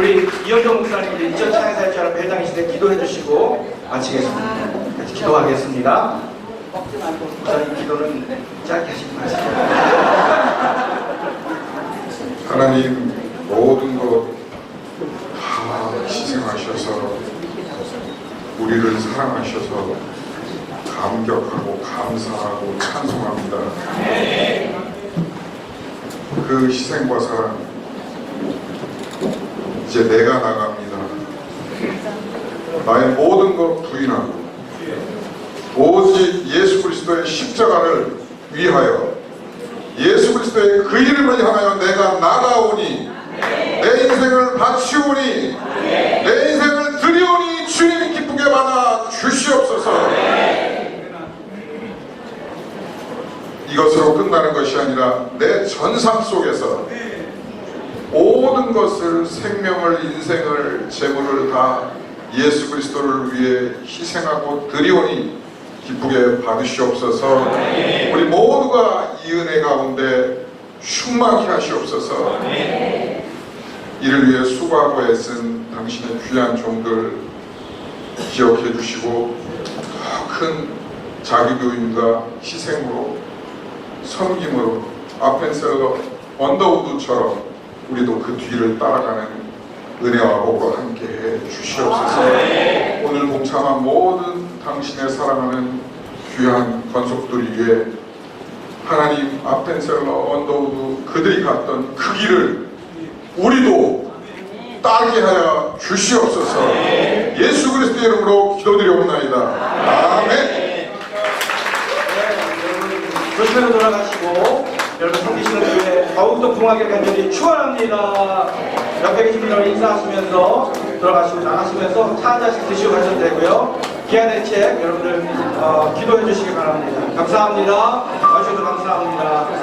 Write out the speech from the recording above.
우리 이현정 목사님 이전 찬양사역처럼 배당이실 때 기도해 주시고 마치겠습니다. 같이 기도하겠습니다. 목사님 기도는 짧게 하시지 마시고. 하나님 모든 것 다 희생하셔서 우리를 사랑하셔서 감격하고 감사하고 찬송합니다. 그 희생과 사랑 이제 내가 나갑니다. 나의 모든 것 부인하고 오직 예수 그리스도의 십자가를 위하여 예수 그리스도의 그 이름을 향하여 내가 나가오니 내 인생을 바치오니 내 인생을 드리오니 주님 기쁘게 받아 주시옵소서 이것으로 끝나는 것이 아니라 내 전상 속에서 모든 것을 생명을 인생을 재물을 다 예수 그리스도를 위해 희생하고 드리오니 기쁘게 받으시옵소서. 우리 모두가 이 은혜 가운데 충만케 하시옵소서. 이를 위해 수고하고 애쓴 당신의 귀한 종들 기억해 주시고 더큰 자기교육과 희생으로 섬김으로 아펜셀러 언더우드처럼 우리도 그 뒤를 따라가는 은혜와 복과 함께 해 주시옵소서 오늘 동참한 모든 당신의 사랑하는 귀한 건속들 위해 하나님 아펜셀러 언더우드 그들이 갔던 그 길을 우리도 따르게 하여 주시옵소서 예수 그리스도의 이름으로 기도드리옵나이다 아멘 조심해서 돌아가시고 여러분 섬기시는 더욱더 풍하게 간절히 축원합니다. 옆에 계신 분들 인사하시면서 돌아가시고 나가시면서 차 한 잔씩 드시고 가셔도 되고요. 기한의 책 여러분들 어, 기도해 주시기 바랍니다. 감사합니다. 와주셔서. 감사합니다.